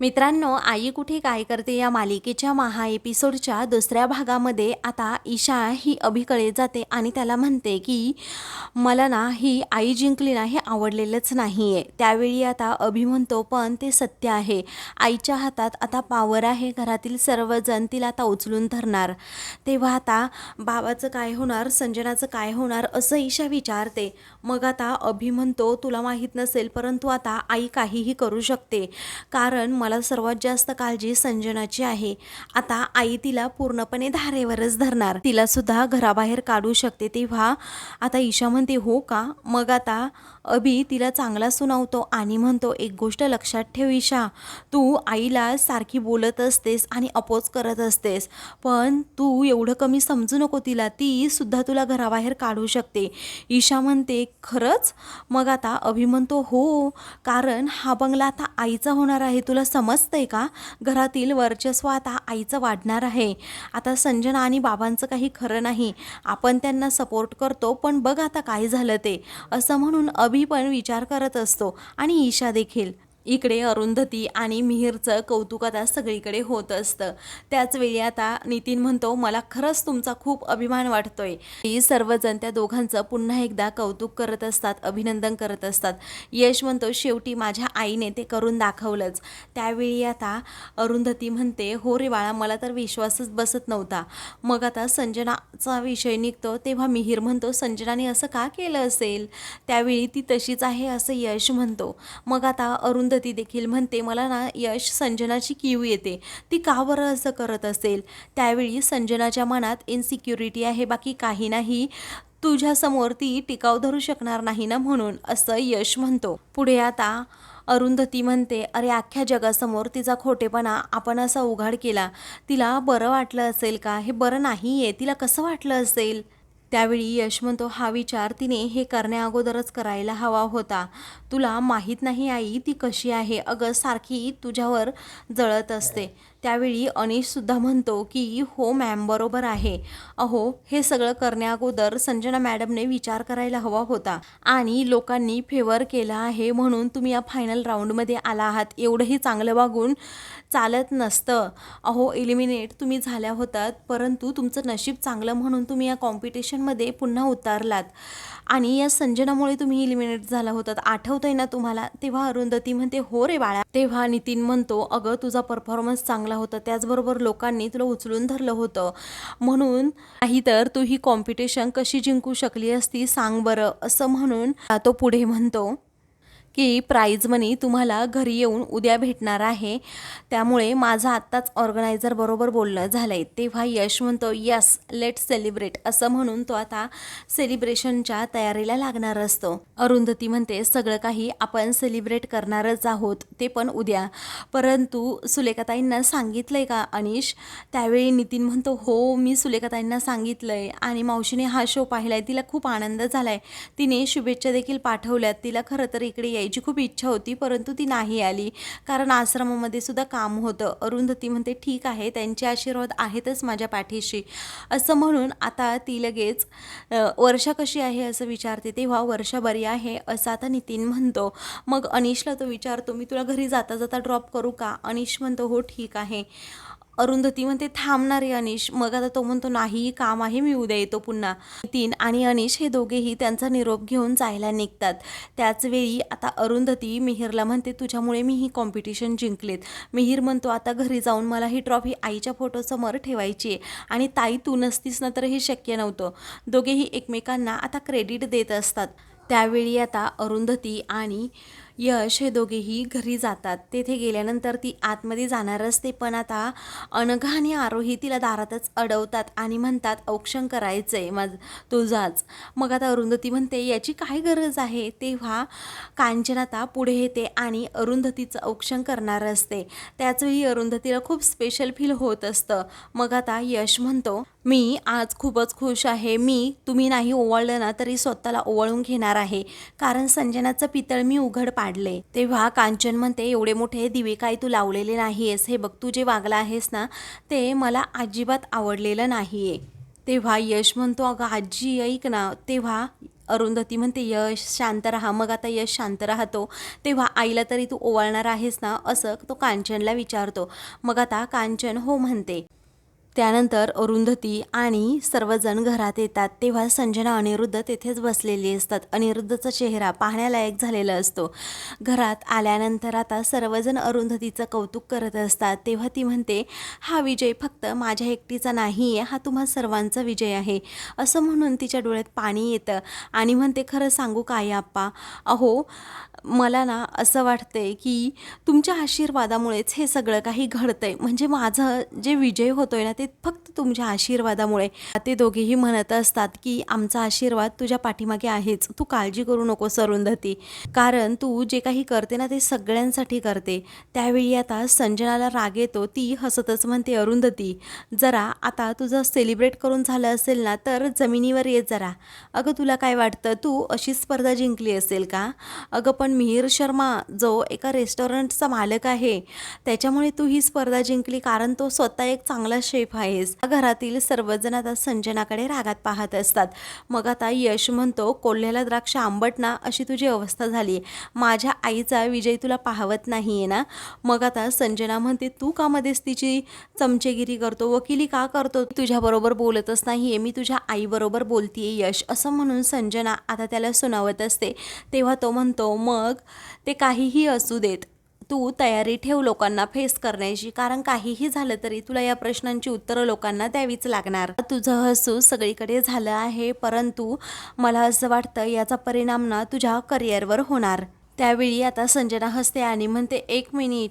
मित्रांनो आई कुठे काय करते या मालिकेच्या महा एपिसोडच्या दुसऱ्या भागामध्ये? आता ईशा ही अभिकडे जाते आणि त्याला म्हणते की मला ना ही आई जिंकली ना हे आवडलेलंच नाही आहे त्यावेळी आता अभि म्हणतो पण ते सत्य आहे. आईच्या हातात आता पावर आहे. घरातील सर्वजण तिला आता उचलून धरणार. तेव्हा आता बाबाचं काय होणार? संजनाचं काय होणार? असं ईशा विचारते. मग आता अभि म्हणतो तुला माहीत नसेल परंतु आता आई काहीही करू शकते. कारण मला सर्वात जास्त काळजी संजनाची आहे. आता आई तिला पूर्णपणे धारेवरच धरणार. तिला सुद्धा घराबाहेर काढू शकते तेव्हा. आता ईशा म्हणते हो का? मग आता अभि तिला चांगला सुनावतो आणि म्हणतो एक गोष्ट लक्षात ठेव ईशा तू आईला सारखी बोलत असतेस आणि अपोज करत असतेस पण तू एवढं कमी समजू नको तिला ती सुद्धा तुला घराबाहेर काढू शकते. ईशा म्हणते खरंच? मग आता अभि म्हणतो हो कारण हा बंगला आता आईचा होणार आहे तुला समजतंय का? घरातील वर्चस्व आता आईचं वाढणार आहे. आता संजना आणि बाबांचं काही खरं नाही आपण त्यांना सपोर्ट करतो पण बघ आता काय झालं ते. असं म्हणून अभि पण विचार करत असतो आणि ईशा देखील. इकडे अरुंधती आणि मिहीरचं कौतुक आता सगळीकडे होत असतं. त्याचवेळी आता नितीन म्हणतो मला खरंच तुमचा खूप अभिमान वाटतोय. ही सर्वजण त्या दोघांचं पुन्हा एकदा कौतुक करत असतात अभिनंदन करत असतात. यश म्हणतो शेवटी माझ्या आईने ते करून दाखवलंच. त्यावेळी आता अरुंधती म्हणते हो रे बाळा मला तर विश्वासच बसत नव्हता. मग आता संजनाचा विषय निघतो तेव्हा मिहीर म्हणतो संजनाने असं का केलं असेल? त्यावेळी ती तशीच आहे असं यश म्हणतो. मग आता अरुंधती देखील म्हणते. मला ना यश संजनाची कीव येते. ती का बरं असं करत असेल? त्यावेळी संजनाच्या मनात इन्सिक्युरिटी आहे. बाकी काही नाही. तुझ्यासमोर ती टिकाव धरू शकणार नाही ना म्हणून असं यश म्हणतो. पुढे आता अरुंधती म्हणते अरे अख्ख्या जगासमोर तिचा खोटेपणा आपण असा उघाड केला. तिला बरं वाटलं असेल का? हे बरं नाही आहे तिला कसं वाटलं असेल? त्यावेळी यश म्हणतो हा विचार तिने हे करण्याअगोदरच करायला हवा होता. तुला माहीत नाही आई ती कशी आहे? अगं सारखी तुझ्यावर जळत असते. त्यावेळी अनिशसुद्धा म्हणतो की हो मॅम बरोबर आहे. अहो हे सगळं करण्याअगोदर संजना मॅडमने विचार करायला हवा होता आणि लोकांनी फेवर केला आहे म्हणून तुम्ही या फायनल राऊंडमध्ये आला आहात. एवढंही चांगलं वागून चालत नसतं. अहो एलिमिनेट तुम्ही झाल्या होतात परंतु तुमचं नशीब चांगलं म्हणून तुम्ही या कॉम्पिटिशनमध्ये पुन्हा उतारलात. आणि या संजनामुळे तुम्ही इलिमिनेट झाला होतात. आठवतंय ना तुम्हाला? तेव्हा अरुंधती म्हणते हो रे बाळा. तेव्हा नितीन म्हणतो अगं तुझा परफॉर्मन्स चांगला होता. त्याचबरोबर लोकांनी तुला उचलून धरलं होतं. म्हणून नाही तर तू ही कॉम्पिटिशन कशी जिंकू शकली असती सांग बरं असं म्हणून तो पुढे म्हणतो. की प्राईज मनी तुम्हाला घरी येऊन उद्या भेटणार आहे. त्यामुळे माझं आत्ताच ऑर्गनायझर बरोबर बोलणं झालं आहे तेव्हा यश म्हणतो यस लेट सेलिब्रेट. असं म्हणून तो आता सेलिब्रेशनच्या तयारीला लागणार असतो. अरुंधती म्हणते सगळं काही आपण सेलिब्रेट करणारच आहोत ते पण उद्या. परंतु सुलेखाताईंना सांगितलं आहे का अनिश? त्यावेळी नितीन म्हणतो हो मी सुलेखाताईंना सांगितलं आहे आणि मावशीने हा शो पाहिला आहे तिला खूप आनंद झाला आहे तिने शुभेच्छा देखील पाठवल्यात. तिला खरं तर इकडे यायची खूप इच्छा होती परंतु ती नाही आली. कारण आश्रमामध्ये सुद्धा काम होतं. अरुंधती म्हणते ठीक आहे त्यांचे आशीर्वाद आहेतच माझ्या पाठीशी. असं म्हणून आता ती लगेच वर्षा कशी आहे? असं विचारते. तेव्हा वर्षा बरी आहे असं आता नितीन म्हणतो. मग अनिशला तो विचारतो मी तुला घरी जाता जाता ड्रॉप करू का? अनिश म्हणतो हो ठीक आहे. अरुंधती म्हणते थांबणार आहे अनिश. मग आता तो म्हणतो नाही काम आहे मी उद्या येतो पुन्हा. नितीन आणि अनिश हे दोघेही त्यांचा निरोप घेऊन जायला निघतात. त्याचवेळी आता अरुंधती मिहीरला म्हणते तुझ्यामुळे मी ही कॉम्पिटिशन जिंकलेत. मिहीर म्हणतो आता घरी जाऊन मला ही ट्रॉफी आईच्या फोटोसमोर ठेवायची आहे. आणि ताई तू नसतीस ना तर हे शक्य नव्हतं. दोघेही एकमेकांना आता क्रेडिट देत असतात. त्यावेळी आता अरुंधती आणि यश हे दोघेही घरी जातात. तेथे गेल्यानंतर ती आतमध्ये जाणार असते पण आता अनघा आणि आरोही तिला दारातच अडवतात आणि म्हणतात औक्षण करायचं आहे माझ तुझाच. मग आता अरुंधती म्हणते याची काय गरज आहे? तेव्हा कांचन आता पुढे येते आणि अरुंधतीचं औक्षण करणार असते. त्याचवेळी अरुंधतीला खूप स्पेशल फील होत असतं. मग आता यश म्हणतो मी आज खूपच खुश आहे. मी तुम्ही नाही ओवाळलं ना तरी स्वतःला ओवाळून घेणार आहे. कारण संजनाचं पितळ मी उघड काढले. तेव्हा कांचन म्हणते एवढे मोठे दिवे काय तू लावलेले नाहीयेस? हे बघ तू जे वागला आहेस ना ते मला अजिबात आवडलेलं नाहीये. तेव्हा यश म्हणतो अगं आजी ऐक ना. तेव्हा अरुंधती म्हणते यश शांत राहा. मग आता यश शांत राहतो. तेव्हा आईला तरी तू ओवाळणार आहेस ना असं तो कांचनला विचारतो. मग आता कांचन हो म्हणते त्यानंतर अरुंधती आणि सर्वजण घरात येतात. तेव्हा संजना अनिरुद्ध तेथेच बसलेली असतात. अनिरुद्धचा चेहरा पाहण्यालायक झालेला असतो. घरात आल्यानंतर आता सर्वजण अरुंधतीचं कौतुक करत असतात. तेव्हा ती म्हणते हा विजय फक्त माझ्या एकटीचा नाही आहे हा तुम्हा सर्वांचा विजय आहे. असं म्हणून तिच्या डोळ्यात पाणी येतं आणि म्हणते खरं सांगू काय आप्पा? अहो मला ना असं वाटतंय की तुमच्या आशीर्वादामुळेच हे सगळं काही घडतंय. म्हणजे माझं जे विजय होतोय ना ते फक्त तुमच्या आशीर्वादामुळे. ते दोघेही म्हणत असतात की आमचा आशीर्वाद तुझ्या पाठीमागे आहेच. तू काळजी करू नको अरुंधती. कारण तू जे काही करते ना ते सगळ्यांसाठी करते. त्यावेळी आता संजनाला राग येतो. ती हसतच म्हणते अरुंधती जरा आता तुझं सेलिब्रेट करून झालं असेल ना तर जमिनीवर ये जरा. अगं तुला काय वाटतं? तू अशी स्पर्धा जिंकली असेल का? अगं पण मिहिर शर्मा जो एका रेस्टॉरंटचा मालक आहे त्याच्यामुळे तू ही स्पर्धा जिंकली कारण तो स्वतः एक चांगला शेफ आहेस. घरातील सर्वजण आता संजनाकडे रागात पाहत असतात. मग आता यश म्हणतो कोल्ह्याला द्राक्ष आंबट ना अशी तुझी अवस्था झाली. माझ्या आईचा विजय तुला पाहवत नाही आहे ना? मग आता संजना म्हणते तू का मध्येच तिची चमचेगिरी करतो? वकिली का करतो? तुझ्याबरोबर बोलतच नाही आहे मी तुझ्या आईबरोबर बोलतीये यश. असं म्हणून संजना आता त्याला सुनावत असते. तेव्हा तो म्हणतो मग ते काहीही असू देत. तू तयारी ठेव लोकांना फेस करण्याची. कारण काहीही झालं तरी तुला या प्रश्नांची उत्तरं लोकांना द्यावीच लागणार. तुझं हसू सगळीकडे झालं आहे परंतु मला असं वाटतं याचा परिणाम ना तुझ्या करिअरवर होणार. त्यावेळी आता संजना हसते आणि म्हणते एक मिनिट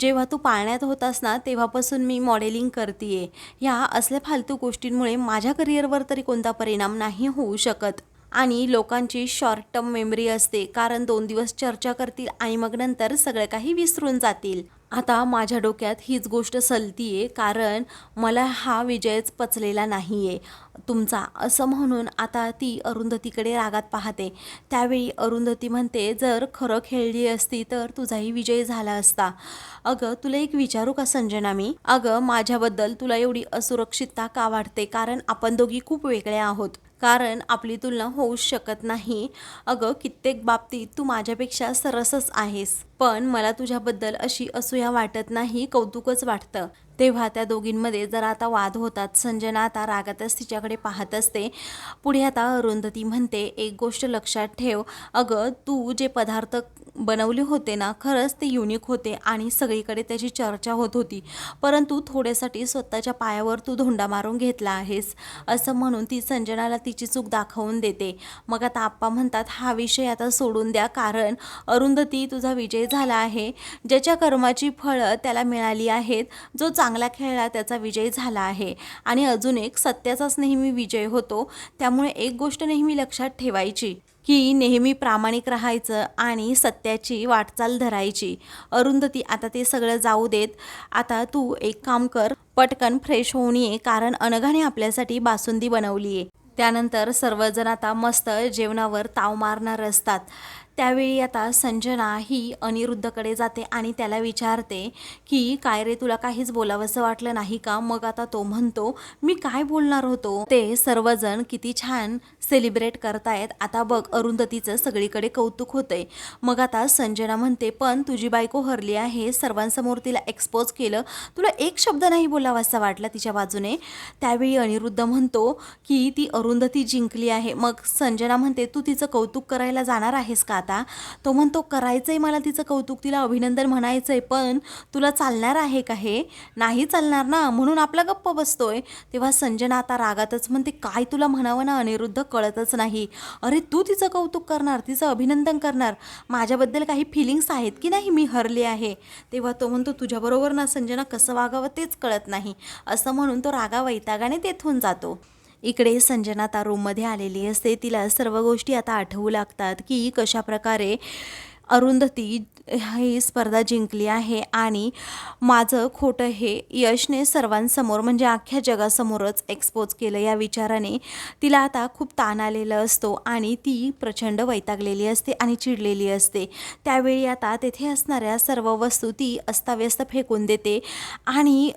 जेव्हा तू पाळण्यात होतास ना तेव्हापासून मी मॉडेलिंग करते ह्या असल्या फालतू गोष्टींमुळे माझ्या करिअरवर तरी कोणता परिणाम नाही होऊ शकत. आणि लोकांची शॉर्ट टर्म मेमरी असते. कारण दोन दिवस चर्चा करतील आणि मग नंतर सगळं काही विसरून जातील. आता माझ्या डोक्यात हीच गोष्ट सलतीये. कारण मला हा विजयच पचलेला नाही आहे तुमचा असं म्हणून आता ती अरुंधतीकडे रागात पाहते. त्यावेळी अरुंधती म्हणते जर खरं खेळली असती तर तुझाही विजय झाला असता. अगं तुला एक विचारू का संजना मी? अगं माझ्याबद्दल तुला एवढी असुरक्षितता का वाटते? कारण आपण दोघी खूप वेगळ्या आहोत. कारण आपली तुलना होऊच शकत नाही. अगं कित्येक बाबतीत तू माझ्यापेक्षा सरसच आहेस. पण मला तुझ्याबद्दल अशी असूया वाटत नाही कौतुकच वाटतं. तेव्हा त्या दोघींमध्ये जरा आता वाद होतात. संजना आता रागातच तिच्याकडे पाहत असते. पुढे आता अरुंधती म्हणते एक गोष्ट लक्षात ठेव. अगं तू जे पदार्थ बनवले होते ना खरंच ते युनिक होते आणि सगळीकडे त्याची चर्चा होत होती. परंतु थोड्यासाठी स्वतःच्या पायावर तू धोंडा मारून घेतला आहेस. असं म्हणून ती संजनाला तिची चूक दाखवून देते. मग आता आप्पा म्हणतात हा विषय आता सोडून द्या. कारण अरुंधती तुझा विजय झाला आहे. ज्याच्या कर्माची फळं त्याला मिळाली आहेत. जो चांगला खेळला त्याचा विजय झाला आहे. आणि अजून एक सत्याचाच नेहमी विजय होतो. त्यामुळे एक गोष्ट नेहमी लक्षात ठेवायची की नेहमी प्रामाणिक राहायचं आणि सत्याची वाटचाल धरायची. अरुंधती आता ते सगळं जाऊ देत. आता तू एक काम कर पटकन फ्रेश होऊन ये कारण अनघाने आपल्यासाठी बासुंदी बनवली आहे त्यानंतर सर्वजण आता मस्त जेवणावर ताव मारणार असतात. त्यावेळी आता संजना ही अनिरुद्धकडे जाते आणि त्याला विचारते की काय रे तुला काहीच बोलावंसं वाटलं नाही का? मग आता तो म्हणतो मी काय बोलणार होतो? ते सर्वजण किती छान सेलिब्रेट करतायत. आता बघ अरुंधतीचं सगळीकडे कौतुक होतंय. मग आता संजना म्हणते पण तुझी बायको हरली आहे सर्वांसमोर तिला एक्सपोज केलं. तुला एक शब्द नाही बोलावासा वाटला तिच्या बाजूने? त्यावेळी अनिरुद्ध म्हणतो की ती अरुंधती जिंकली आहे. मग संजना म्हणते तू तिचं कौतुक करायला जाणार आहेस का आता. तो म्हणतो करायचं आहे मला तिचं कौतुक तिला अभिनंदन म्हणायचं आहे पण तुला चालणार आहे का हे? नाही चालणार ना म्हणून आपला गप्प बसतोय. तेव्हा संजना आता रागातच म्हणते काय तुला म्हणावं ना अनिरुद्ध कळतच नाही. अरे तू तिचं कौतुक करणार तिचं अभिनंदन करणार. माझ्याबद्दल काही फिलिंग्स आहेत की नाही? मी हरले आहे. तेव्हा तो म्हणतो तुझ्याबरोबर ना संजना कसं वागावं तेच कळत नाही. असं म्हणून तो रागा वैतागाने तेथून जातो. इकडे संजना आता रूममध्ये आलेली असते. तिला सर्व गोष्टी आता आठवू लागतात की कशा प्रकारे अरुंधती ही स्पर्धा जिंकली आहे आणि माझं खोटं हे यशने सर्वांसमोर म्हणजे अख्ख्या जगासमोरच एक्सपोज केलं या विचाराने. तिला आता खूप ताण आलेला असतो आणि ती प्रचंड वैतागलेली असते आणि चिडलेली असते. त्यावेळी आता तेथे असणाऱ्या सर्व वस्तू ती अस्ताव्यस्त फेकून देते आणि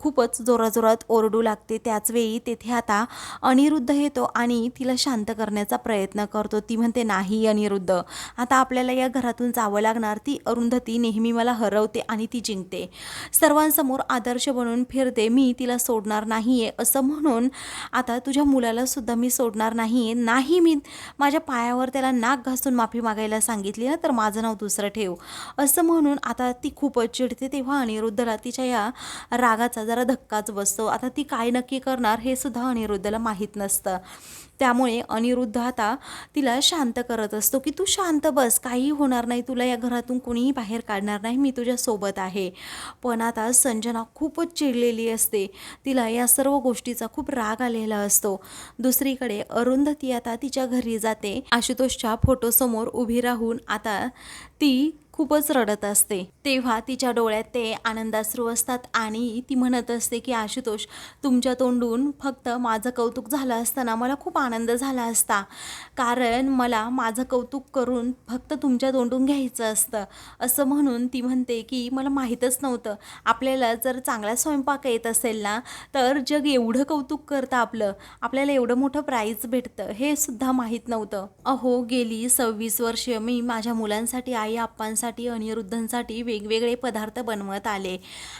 खूपच जोराजोरात ओरडू लागते. त्याचवेळी तेथे आता अनिरुद्ध येतो आणि तिला शांत करण्याचा प्रयत्न करतो. ती म्हणते नाही अनिरुद्ध. आता आपल्याला या घरातून जावं लागणार ती अरुंधती नेहमी मला हरवते आणि ती जिंकते. सर्वांसमोर आदर्श बनून फिरते मी तिला सोडणार नाही आहे असं म्हणून आता तुझ्या मुलाला सुद्धा मी सोडणार नाही आहे नाही मी माझ्या पायावर त्याला नाक घासून माफी मागायला सांगितली ना तर माझं नाव दुसरं ठेव. असं म्हणून आता ती खूपच चिडते तेव्हा अनिरुद्धला तिच्या या रागाचा जरा धक्काच बसतो. आता ती काय नक्की करणार हे सुद्धा अनिरुद्धला माहीत नसतं. त्यामुळे अनिरुद्ध आता तिला शांत करत असतो की तू शांत बस काही होणार नाही तुला या घरातून कोणीही बाहेर काढणार नाही मी तुझ्यासोबत आहे. पण आता संजना खूपच चिडलेली असते. तिला या सर्व गोष्टीचा खूप राग आलेला असतो. दुसरीकडे अरुंधती आता तिच्या घरी जाते. आशुतोषच्या फोटोसमोर उभी राहून आता ती खूपच रडत असते. तेव्हा तिच्या डोळ्यात ते आनंदाश्रू असतात आणि ती म्हणत असते की आशुतोष तुमच्या तोंडून फक्त माझं कौतुक झालं असताना मला खूप आनंद झाला असता. कारण मला माझं कौतुक करून फक्त तुमच्या तोंडून घ्यायचं असतं. असं म्हणून ती म्हणते की मला माहीतच नव्हतं. आपल्याला जर चांगला स्वयंपाक येत असेल ना तर जग एवढं कौतुक करतं आपलं. आपल्याला एवढं मोठं प्राईज भेटतं. हे सुद्धा माहीत नव्हतं. अहो गेली सव्वीस वर्ष मी माझ्या मुलांसाठी आई आप्पांसाठी अनिरुद्धांसाठी वेगवेगळे पदार्थ बनवत आले.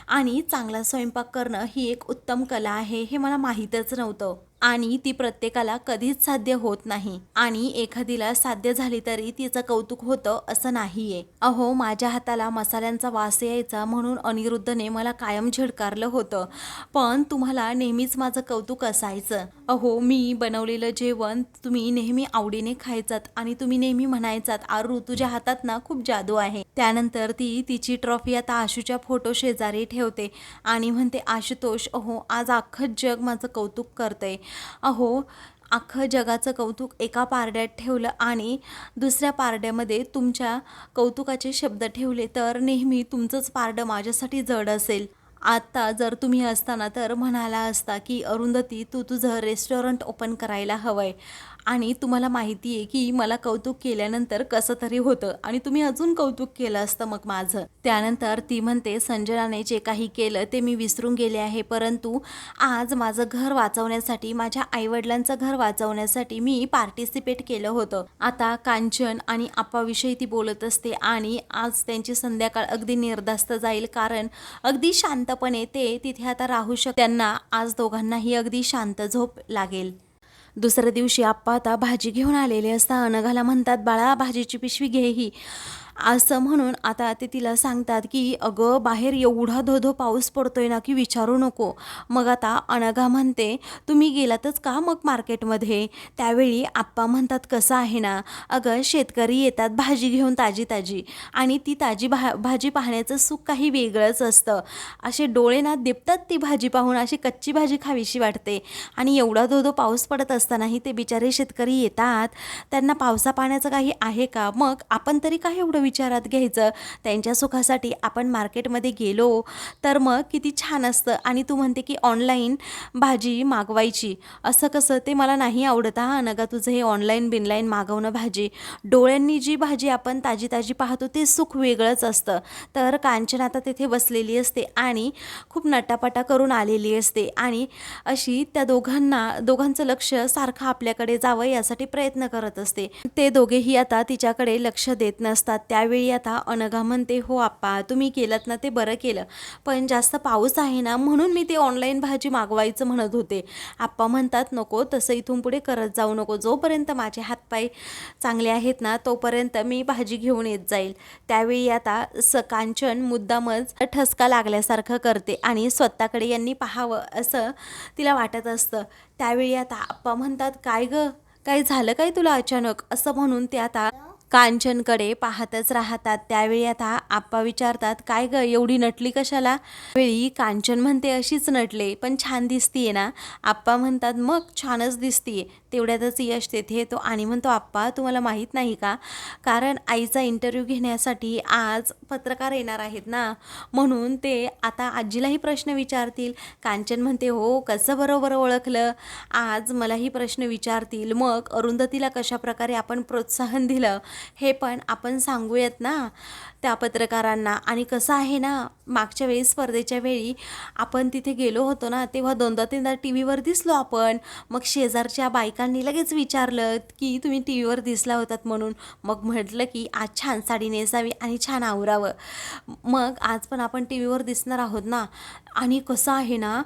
आणि चांगला स्वयंपाक करणं ही एक उत्तम कला आहे हे मला माहीतच नव्हतं. आणि ती प्रत्येकाला कधीच साध्य होत नाही. आणि एखादीला साध्य झाली तरी तिचं कौतुक होतं असं नाहीये. अहो माझ्या हाताला मसाल्यांचा वास यायचा म्हणून अनिरुद्धने मला कायम झिडकारलं होतं. पण तुम्हाला नेहमीच माझं कौतुक असायचं. अहो मी बनवलेलं जेवण तुम्ही नेहमी आवडीने खायचात आणि तुम्ही नेहमी म्हणायचात आरू तुझ्या हातात ना खूप जादू आहे. त्यानंतर ती तिची ट्रॉफी आता आशूच्या फोटो शेजारी ठेवते आणि म्हणते आशुतोष अहो आज अख्खं जग माझं कौतुक करतंय. अहो अख्खं जगाचं कौतुक एका पारड्यात ठेवलं आणि दुसऱ्या पारड्यामध्ये तुमच्या कौतुकाचे शब्द ठेवले तर नेहमी तुमचंच पारडं माझ्यासाठी जड असेल. आत्ता जर तुम्ही असताना तर म्हणाला असता की अरुंधती तू तुझं रेस्टॉरंट ओपन करायला हवं आहे आणि तुम्हाला माहिती आहे की मला कौतुक केल्यानंतर कसं तरी होतं. आणि तुम्ही अजून कौतुक केलं असतं मग माझं. त्यानंतर ती म्हणते संजनाने जे काही केलं ते मी विसरून गेले आहे. परंतु आज माझं घर वाचवण्यासाठी माझ्या आईवडिलांचं घर वाचवण्यासाठी मी पार्टिसिपेट केलं होतं. आता कांचन आणि आप्पाविषयी ती बोलत असते आणि आज त्यांची संध्याकाळ अगदी निर्धास्त जाईल. कारण अगदी शांतपणे ते तिथे आता राहू शक त्यांना आज दोघांनाही अगदी शांत झोप लागेल. दुसऱ्या दिवशी आप्पा आता भाजी घेऊन आलेले असता अनघाला म्हणतात बाळा भाजीची पिशवी घे ही. असं म्हणून आता ते तिला सांगतात की अगं बाहेर एवढा धोधो पाऊस पडतोय ना की विचारू नको. मग आता अनघा म्हणते तुम्ही गेलातच का मग मार्केटमध्ये? त्यावेळी आप्पा म्हणतात कसं आहे ना अगं शेतकरी येतात भाजी घेऊन ताजी ताजी आणि ती ताजी भा भाजी पाहण्याचं सुख काही वेगळंच असतं. असे डोळे ना दिपतात ती भाजी पाहून अशी कच्ची भाजी खावीशी वाटते आणि एवढा धोधो पाऊस पडत असतानाही ते बिचारे शेतकरी येतात. त्यांना पावसा पाण्याचं काही आहे का? मग आपण तरी काय एवढं विचारात घ्यायचं त्यांच्या सुखासाठी आपण मार्केटमध्ये गेलो तर मग किती छान असतं. आणि तू म्हणते की ऑनलाईन भाजी मागवायची. असं कसं? ते मला नाही आवडत. हा नगा तुझं हे ऑनलाईन बिनलाईन मागवणं भाजी. डोळ्यांनी जी भाजी आपण ताजी ताजी पाहतो ते सुख वेगळंच असतं. तर कांचन आता तिथे बसलेली असते आणि खूप नटापटा करून आलेली असते. आणि अशी त्या दोघांना दोघांचं लक्ष सारखं आपल्याकडे जावं यासाठी प्रयत्न करत असते. ते दोघेही आता तिच्याकडे लक्ष देत नसतात. त्या त्यावेळी आता अनघा म्हणते हो आप्पा तुम्ही केलं ना ते बरं केलं. पण जास्त पाऊस आहे ना म्हणून मी ते ऑनलाईन भाजी मागवायचं म्हणत होते. आप्पा म्हणतात नको तसं इथून पुढे करत जाऊ नको. जोपर्यंत माझे हातपाय चांगले आहेत ना तोपर्यंत मी भाजी घेऊन येत जाईल. त्यावेळी आता स कांचन मुद्दामच ठसका लागल्यासारखं करते आणि स्वतःकडे यांनी पाहावं असं तिला वाटत असतं. त्यावेळी आता आप्पा म्हणतात काय ग? काय झालं काय तुला अचानक? असं म्हणून ते आता कांचनकडे पाहतच राहतात. त्यावेळी आता आप्पा विचारतात काय ग एवढी नटली कशाला? वेळी कांचन म्हणते अशीच नटले पण छान दिसतीये ना. आप्पा म्हणतात मग छानच दिसतीये. तेवढ्यातच यश तेथे येतो. आणि म्हणतो आप्पा तुम्हाला माहीत नाही का? कारण आईचा इंटरव्ह्यू घेण्यासाठी आज पत्रकार येणार आहेत ना. म्हणून ते आता आजीलाही प्रश्न विचारतील. कांचन म्हणते हो कसं बरोबर ओळखलं? आज मलाही प्रश्न विचारतील. मग अरुंधतीला कशा प्रकारे आपण प्रोत्साहन दिलं? हे पण आपण सांगूयात ना त्या पत्रकारांना. आणि कसं आहे ना मागच्या वेळी स्पर्धेच्या वेळी आपण तिथे गेलो होतो ना तेव्हा दोनदा तीनदा टी व्हीवर दिसलो आपण. मग शेजारच्या बायका काकांनी लगेच विचारलं की तुम्ही टी व्हीवर दिसला होतात म्हणून. मग म्हटलं की आज छान साडी नेसावी आणि छान आवरावं. मग आज पण आपण टी व्हीवर दिसणार आहोत ना? आणि कसं आहे ना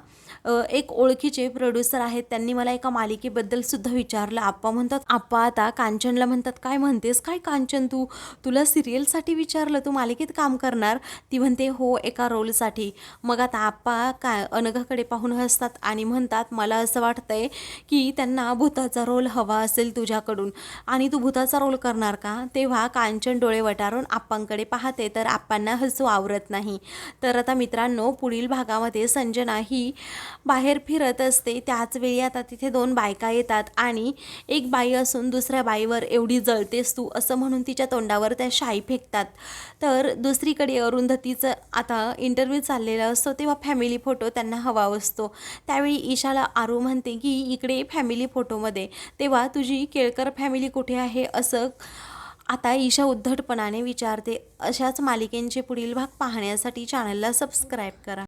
एक ओळखीचे प्रोड्युसर आहेत त्यांनी मला एका मालिकेबद्दल सुद्धा विचारलं. आप्पा म्हणतात आप्पा आता कांचनला म्हणतात काय म्हणतेस? काय कांचन तू? तुला सिरियलसाठी विचारलं तू मालिकेत काम करणार. ती म्हणते हो एका रोलसाठी मग आता आप्पा काय अनघाकडे पाहून हसतात आणि म्हणतात मला असं वाटतंय की त्यांना भूताचा रोल हवा असेल तुझ्याकडून. आणि तू भूताचा रोल करणार का? तेव्हा कांचन डोळे वटारून आप्पांकडे पाहते तर आप्पांना हसू आवरत नाही. तर आता मित्रांनो पुढील भागामध्ये संजना ही बाहेर फिरत असते. त्याच वेळी आता तिथे दोन बायका येतात आणि एक बाई असून दुसऱ्या बाईवर एवढी जळतेस तू असं म्हणून तिच्या तोंडावर त्या शाई फेकतात. तर दुसरीकडे अरुंधतीचं आता इंटरव्ह्यू चाललेला असतो तेव्हा फॅमिली फोटो त्यांना हवा असतो. त्यावेळी ईशाला आरू म्हणते की इकडे फॅमिली फोटोमध्ये तेव्हा तुझी केळकर फॅमिली कुठे आहे असं आता ईशा उद्धटपणाने विचारते. अशाच मालिकेंचे पुढील भाग पाहण्यासाठी चॅनलला सबस्क्राईब करा.